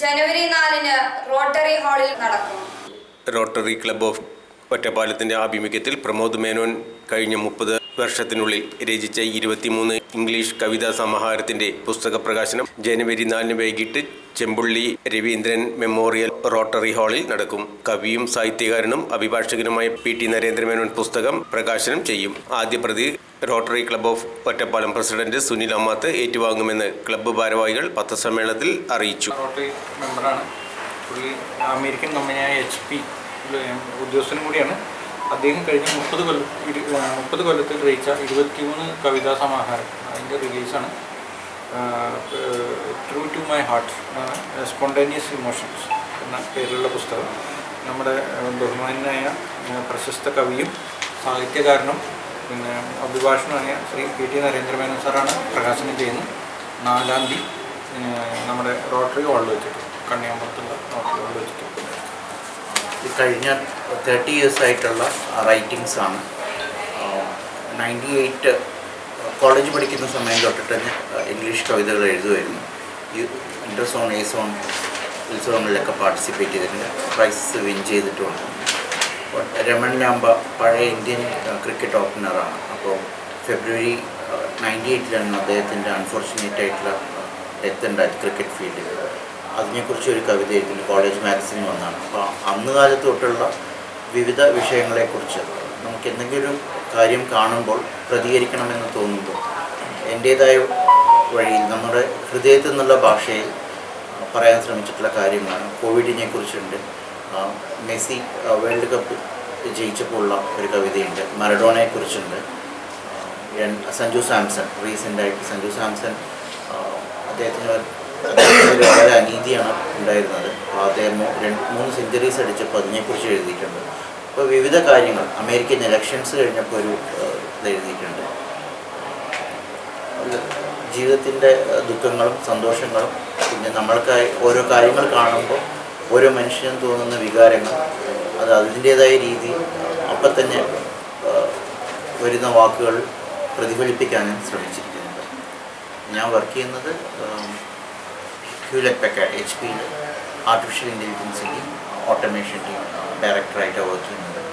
ജനുവരി നാലിന് റോട്ടറി ഹാളിൽ നടക്കും. റോട്ടറി ക്ലബ് ഓഫ് ഒറ്റപ്പാലത്തിന്റെ ആഭിമുഖ്യത്തിൽ പ്രമോദ് മേനോൻ കഴിഞ്ഞ മുപ്പത് വർഷത്തിനുള്ളിൽ രചിച്ച ഇരുപത്തിമൂന്ന് ഇംഗ്ലീഷ് കവിതാ സമാഹാരത്തിന്റെ പുസ്തക പ്രകാശനം ജനുവരി നാലിന് വൈകിട്ട് ചെമ്പുള്ളി രവീന്ദ്രൻ മെമ്മോറിയൽ റോട്ടറി ഹാളിൽ നടക്കും. കവിയും സാഹിത്യകാരനും അഭിഭാഷകനുമായ പി ടി നരേന്ദ്രമേനോൻ പുസ്തകം പ്രകാശനം ചെയ്യും. ആദ്യ പ്രതി Rotary club of Ottapalam president Sunil Ammath ഏറ്റുവാങ്ങുമെന്ന് club ഭാരവാഹികൾ പത്രസമ്മേളനത്തിൽ അറിയിച്ചു. റോട്ടറി മെമ്പറാണ് അമേരിക്കൻ കമ്പനിയായ എച്ച് പി ഉദ്യോഗസ്ഥനും കൂടിയാണ്. അദ്ദേഹം കഴിഞ്ഞ മുപ്പത് കൊല്ലം മുപ്പത് കൊല്ലത്തിൽ രചിച്ച ഇരുപത്തിമൂന്ന് കവിതാ സമാഹാരം അതിന്റെ റിലീസാണ് true to my heart spontaneous emotions എന്ന പേരിലുള്ള പുസ്തകം. നമ്മുടെ ബഹുമാനായ പ്രശസ്ത കവിയും സാഹിത്യകാരനും പിന്നെ അഭിഭാഷകനുമായ ശ്രീ പി ടി നരേന്ദ്രമേനോൻ സാറാണ് പ്രകാശനം ചെയ്യുന്നത്. നാലാം തീയതി നമ്മുടെ റോട്ടറി ഹാളിൽ വെച്ചിട്ട് കണ്ണിയാമ്പലത്തുള്ള റോട്ടറി ഹാളിൽ വെച്ചിട്ട്. ഇത് കഴിഞ്ഞ തേർട്ടി ഇയേഴ്സ് ആയിട്ടുള്ള റൈറ്റിങ്സ് ആണ്. നയന്റി എയ്റ്റ് കോളേജ് പഠിക്കുന്ന സമയം തൊട്ടിട്ട് ഞാൻ ഇംഗ്ലീഷ് കവിതകൾ എഴുതുമായിരുന്നു. ഈ ഇന്റർ സോൺ ഉത്സവങ്ങളിലൊക്കെ പാർട്ടിസിപ്പേറ്റ് ചെയ്തിട്ടുണ്ട്. പ്രൈസ് വിൻ ചെയ്തിട്ടുമുണ്ട് അപ്പോൾ രമൺ ലാംബ പഴയ ഇന്ത്യൻ ക്രിക്കറ്റ് ഓപ്പണറാണ് അപ്പോൾ ഫെബ്രുവരി നയന്റി എയ്റ്റിലാണ് അദ്ദേഹത്തിന്റെ അൺഫോർച്ചുനേറ്റ് ആയിട്ടുള്ള ഡെത്ത് ഉണ്ടായത് ക്രിക്കറ്റ് ഫീൽഡിൽ അതിനെക്കുറിച്ച് ഒരു കവിത എഴുതി കോളേജ് മാഗസിനിൽ വന്നാണ്. അപ്പോൾ അന്ന് കാലത്ത് തൊട്ടുള്ള വിവിധ വിഷയങ്ങളെക്കുറിച്ച് നമുക്ക് എന്തെങ്കിലും കാര്യം കാണുമ്പോൾ പ്രതികരിക്കണമെന്ന് തോന്നുമ്പോൾ എന്റേതായ വഴിയിൽ നമ്മുടെ ഹൃദയത്തിൽ നിന്നുള്ള ഭാഷയിൽ പറയാൻ ശ്രമിച്ചിട്ടുള്ള കാര്യങ്ങളാണ്. കോവിഡിനെ കുറിച്ചുണ്ട്. മെസ്സി വേൾഡ് കപ്പ് ജയിച്ചപ്പോൾ ഉള്ള ഒരു കവിതയുണ്ട്. മറഡോണയെ കുറിച്ചുണ്ട് രണ്ട് സഞ്ജു സാംസൺ റീസെന്റായിട്ട് സഞ്ജു സാംസൺ അദ്ദേഹത്തിന് വളരെ അനീതിയാണ് ഉണ്ടായിരുന്നത്. അദ്ദേഹം രണ്ട് മൂന്ന് സെഞ്ചുറീസ് അടിച്ചപ്പോൾ അതിനെക്കുറിച്ച് എഴുതിയിട്ടുണ്ട്. അപ്പോൾ വിവിധ കാര്യങ്ങൾ അമേരിക്കൻ ഇലക്ഷൻസ് കഴിഞ്ഞപ്പോൾ ഒരു ഇത് എഴുതിയിട്ടുണ്ട്. ജീവിതത്തിന്റെ ദുഃഖങ്ങളും സന്തോഷങ്ങളും പിന്നെ നമ്മൾക്കായി ഓരോ കാര്യങ്ങൾ കാണുമ്പോൾ ഓരോ മനുഷ്യനും തോന്നുന്ന വികാരങ്ങൾ അത് അതിന്റേതായ രീതി അപ്പം തന്നെ വരുന്ന വാക്കുകൾ പ്രതിഫലിപ്പിക്കാനും ശ്രമിച്ചിരിക്കുന്നത് ഞാൻ വർക്ക് ചെയ്യുന്നത് ഹ്യൂലറ്റ് പെക്കാഡ് എച്ച് പിയിൽ ആർട്ടിഫിഷ്യൽ ഇന്റലിജൻസിന്റെയും ഓട്ടോമേഷൻ ടീം ഡയറക്ടറായിട്ടാണ് വർക്ക് ചെയ്യുന്നത്.